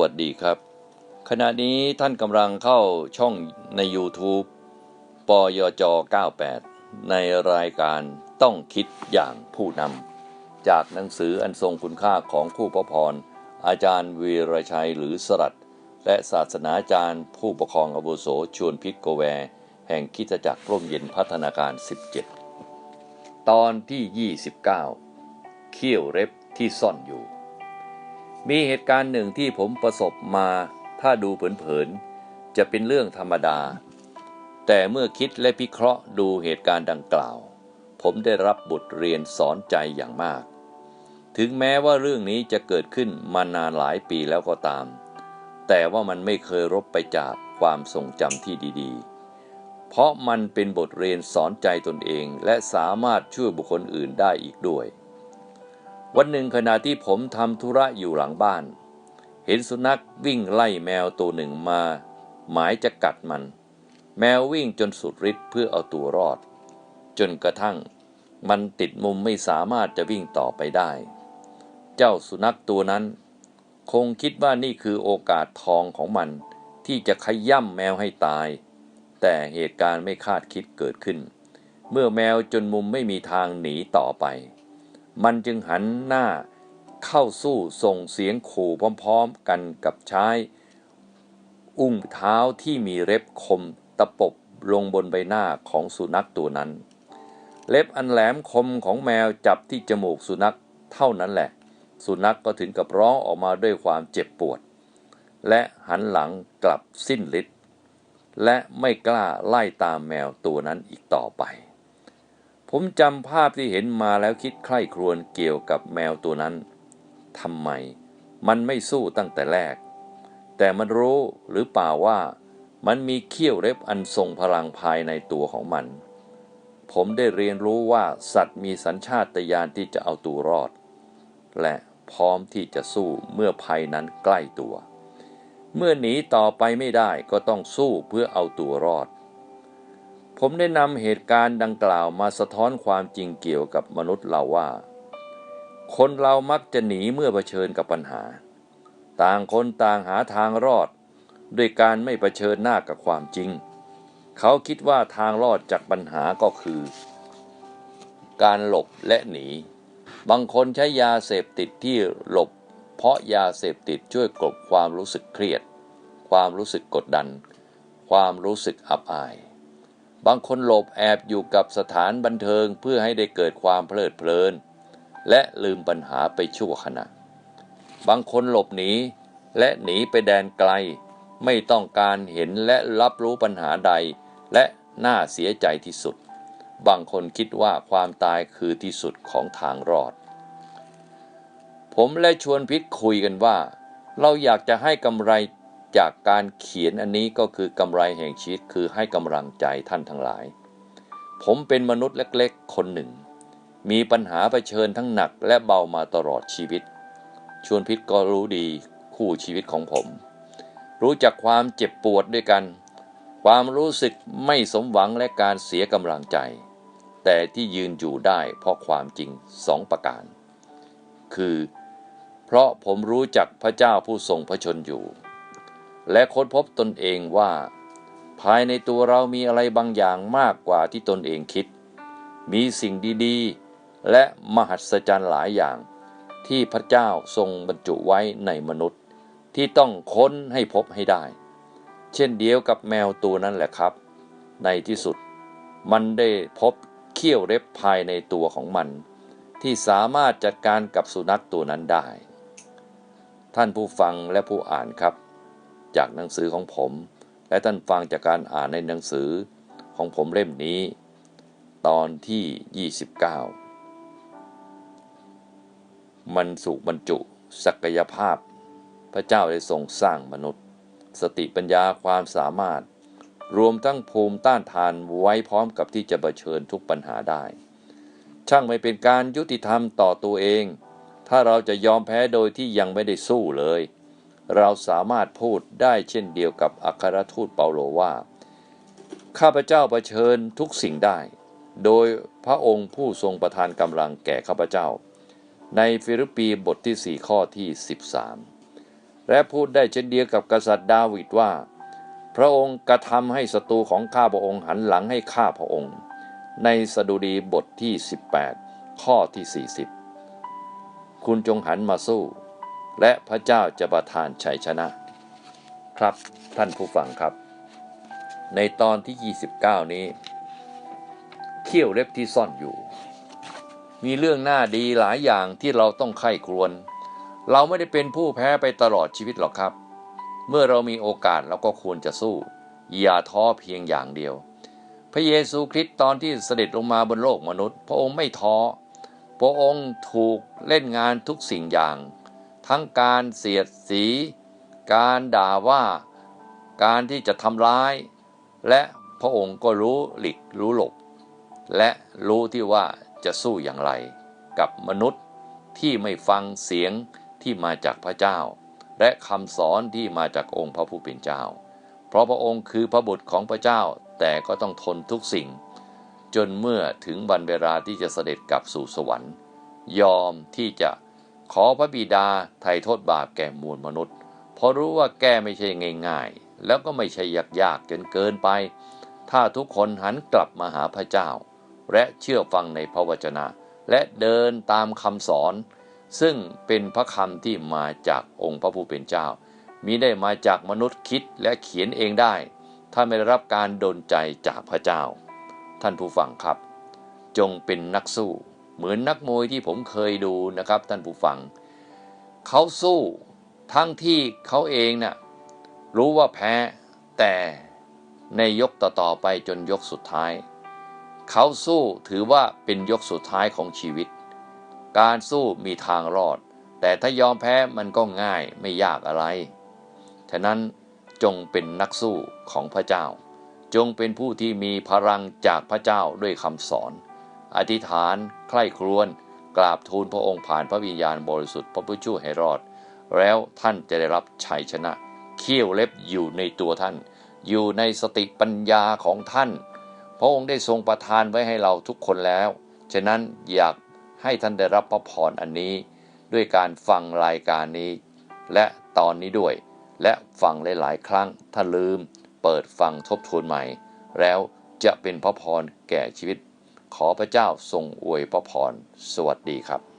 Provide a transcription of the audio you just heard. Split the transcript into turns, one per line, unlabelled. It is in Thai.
วัสดีครับ ขณะนี้ท่านกำลังเข้าช่องใน YouTube ปยจ 98 ในรายการต้องคิดอย่างผู้นำจากหนังสืออันทรงคุณค่าของคู่พระพร อาจารย์วีรชัยหรือสรัตและศาสนาจารย์ผู้ปกครองอาวุโสชวนพิษโกแว แห่งคิดจักรร่มเย็นพัฒนาการ 17 ตอนที่ 29 เขี้ยวเร็บที่ซ่อนอยู่ มีเหตุการณ์หนึ่งที่ผมประสบมา ถ้าดูเผินๆ จะเป็นเรื่องธรรมดา แต่เมื่อคิดและพิเคราะห์ดูเหตุการณ์ดังกล่าว ผมได้รับบทเรียนสอนใจอย่างมาก ถึงแม้ว่าเรื่องนี้จะเกิดขึ้นมานานหลายปีแล้วก็ตาม แต่ว่ามันไม่เคยรบไปจากความทรงจำที่ดีๆ เพราะมันเป็นบทเรียนสอนใจตนเองและสามารถช่วยบุคคลอื่นได้อีกด้วย วันหนึ่งขณะที่ผมทำธุระอยู่หลังบ้าน เห็นสุนัขวิ่งไล่แมวตัวหนึ่งมา หมายจะกัดมัน แมววิ่งจนสุดฤทธิ์เพื่อเอาตัวรอด จนกระทั่ง มันติดมุมไม่สามารถจะวิ่งต่อไปได้ เจ้าสุนัขตัวนั้น คงคิดว่านี่คือโอกาสทองของมัน ที่จะขย่ำแมวให้ตาย แต่เหตุการณ์ไม่คาดคิดเกิดขึ้น เมื่อแมวจนมุมไม่มีทางหนีต่อไป มันจึงหันหน้าเข้าสู้ส่งเสียงขู่พร้อมๆกันกับชายอุ้งเท้าที่มีเล็บคมตะปบลงบนใบหน้าของสุนัขตัวนั้น เล็บอันแหลมคมของแมวจับที่จมูกสุนัขเท่านั้นแหละ สุนัขก็ถึงกับร้องออกมาด้วยความเจ็บปวด และหันหลังกลับสิ้นฤทธิ์และไม่กล้าไล่ตามแมวตัวนั้นอีกต่อไป ผมจำภาพที่เห็นมาแล้วคิดใคร่ครวญเกี่ยวกับแมวตัวนั้นทำไม มันไม่สู้ตั้งแต่แรก แต่มันรู้หรือเปล่าว่า มันมีเขี้ยวเล็บอันทรงพลังภายในตัวของมัน ผมได้เรียนรู้ว่าสัตว์มีสัญชาตญาณที่จะเอาตัวรอด และพร้อมที่จะสู้เมื่อภัยนั้นใกล้ตัว เมื่อหนีต่อไปไม่ได้ก็ต้องสู้เพื่อเอาตัวรอด ผมได้นำเหตุการณ์ดังกล่าวมาสะท้อนความจริงเกี่ยวกับมนุษย์เราว่า คนเรามักจะหนีเมื่อเผชิญกับปัญหา ต่างคนต่างหาทางรอด ด้วยการไม่เผชิญหน้ากับความจริง เขาคิดว่าทางรอดจากปัญหาก็คือ การหลบและหนี บางคนใช้ยาเสพติดที่หลบ เพราะยาเสพติดช่วยกลบความรู้สึกเครียด ความรู้สึกกดดัน ความรู้สึกอับอาย บางคนหลบแอบอยู่กับสถานบันเทิงเพื่อให้ได้เกิดความเพลิดเพลิน และลืมปัญหาไปชั่วขณะ บางคนหลบหนีและหนีไปแดนไกล ไม่ต้องการเห็นและรับรู้ปัญหาใด และน่าเสียใจที่สุด บางคนคิดว่าความตายคือที่สุดของทางรอด ผมและชวนพิษคุยกันว่า เราอยากจะให้กำไร จากการเขียนอันนี้ก็คือกำไรแห่งชีวิตคือให้กำลังใจท่านทั้งหลาย ผมเป็นมนุษย์เล็กๆ คนหนึ่ง มีปัญหาเผชิญทั้งหนักและเบามาตลอดชีวิต ชวนพิษก็รู้ดีคู่ชีวิตของผม รู้จักความเจ็บปวดด้วยกัน ความรู้สึกไม่สมหวังและการเสียกำลังใจ แต่ที่ยืนอยู่ได้เพราะความจริงสองประการ คือ เพราะผมรู้จักพระเจ้าผู้ทรงพระชนอยู่ และค้นพบตนเองว่า ภายในตัวเรามีอะไรบางอย่างมากกว่าที่ตนเองคิด มีสิ่งดีๆ และมหัศจรรย์หลายอย่าง ที่พระเจ้าทรงบรรจุไว้ในมนุษย์ ที่ต้องค้นให้พบให้ได้ เช่นเดียวกับแมวตัวนั้นแหละครับ ในที่สุด มันได้พบเขี้ยวเล็บภายในตัวของมัน ที่สามารถจัดการกับสุนัขตัวนั้นได้ ท่านผู้ฟังและผู้อ่านครับ จากหนังสือของผม และท่านฟังจากการอ่านในหนังสือของผมเล่มนี้ ตอนที่ 29 มันสูกบรรจุ ศักยภาพ พระเจ้าได้ทรงสร้างมนุษย์ สติปัญญาความสามารถ รวมทั้งภูมิต้านทานไว้พร้อมกับที่จะเผชิญทุกปัญหาได้ ช่างไม่เป็นการยุติธรรมต่อตัวเอง ถ้าเราจะยอมแพ้โดยที่ยังไม่ได้สู้เลย เราสามารถพูดได้เช่นเดียวกับอัครทูตเปาโลว่า ข้าพเจ้าเผชิญทุกสิ่งได้ โดยพระองค์ผู้ทรงประทานกำลังแก่ข้าพเจ้า ในฟิลิปปีบทที่ 4 ข้อที่ 13 และพูดได้เช่นเดียวกับกษัตริย์ดาวิดว่า พระองค์กระทำให้ศัตรูของข้าพระองค์หันหลังให้ข้าพระองค์ ในสดุดีบทที่ 18 ข้อที่ 40 คุณจงหันมาสู้ และพระเจ้าจะประทานชัยชนะ ครับท่านผู้ฟังครับ ในตอนที่ 29 นี้เขี้ยวเล็บที่ซ่อนอยู่ มีเรื่องหน่าดีหลายอย่างที่เราต้องไข้ครวญเราไม่ได้เป็นผู้แพ้ไปตลอดชีวิตหรอกครับ เมื่อเรามีโอกาสเราก็ควรจะสู้ อย่าท้อเพียงอย่างเดียว พระเยซูคริสต์ตอนที่เสด็จลงมาบนโลกมนุษย์ พระองค์ไม่ท้อพระองค์ถูกเล่นงานทุกสิ่งอย่าง ทั้งการเสียดสี การด่าว่า การที่จะทำร้าย และพระองค์ก็รู้หลีกรู้หลบ และรู้ที่ว่าจะสู้อย่างไร กับมนุษย์ที่ไม่ฟังเสียงที่มาจากพระเจ้า และคำสอนที่มาจากองค์พระผู้เป็นเจ้า เพราะพระองค์คือพระบุตรของพระเจ้าแต่ก็ต้องทนทุกสิ่ง จนเมื่อถึงวันเวลาที่จะเสด็จกลับสู่สวรรค์ ยอมที่จะ ขอพระบิดาไถ่โทษบาปแก่มวลมนุษย์ เพราะรู้ว่าแก้ไม่ใช่ง่ายๆ แล้วก็ไม่ใช่ยากๆจนเกินไป ถ้าทุกคนหันกลับมาหาพระเจ้า และเชื่อฟังในพระวจนะ และเดินตามคำสอน ซึ่งเป็นพระคำที่มาจากองค์พระผู้เป็นเจ้า มิได้มาจากมนุษย์คิดและเขียนเองได้ ถ้าไม่ได้รับการดลใจจากพระเจ้า ท่านผู้ฟังครับ จงเป็นนักสู้ เหมือนนักมวยที่ผมเคยดูนะครับท่านผู้ฟัง เขาสู้ทั้งที่เขาเองน่ะรู้ว่าแพ้แต่ในยกต่อๆไปจนยกสุดท้าย เขาสู้ถือว่าเป็นยกสุดท้ายของชีวิต การสู้มีทางรอด แต่ถ้ายอมแพ้มันก็ง่ายไม่ยากอะไร ฉะนั้นจงเป็นนักสู้ของพระเจ้า จงเป็นผู้ที่มีพลังจากพระเจ้าด้วยคำสอน อธิษฐานใคร่ครวญกราบทูลพระองค์ผ่านพระวิญญาณบริสุทธิ์พระผู้ช่วยให้รอด แล้วท่านจะได้รับชัยชนะ เขี้ยวเล็บอยู่ในตัวท่าน อยู่ในสติปัญญาของท่าน พระองค์ได้ทรงประทานไว้ให้เราทุกคนแล้ว ฉะนั้นอยากให้ท่านได้รับพระพรอันนี้ ด้วยการฟังรายการนี้ และตอนนี้ด้วย และฟังหลายๆ ครั้งถ้าลืม เปิดฟังทบทวนใหม่ แล้วจะเป็นพระพรแก่ชีวิต ขอพระเจ้าทรงอวยพระพร สวัสดีครับ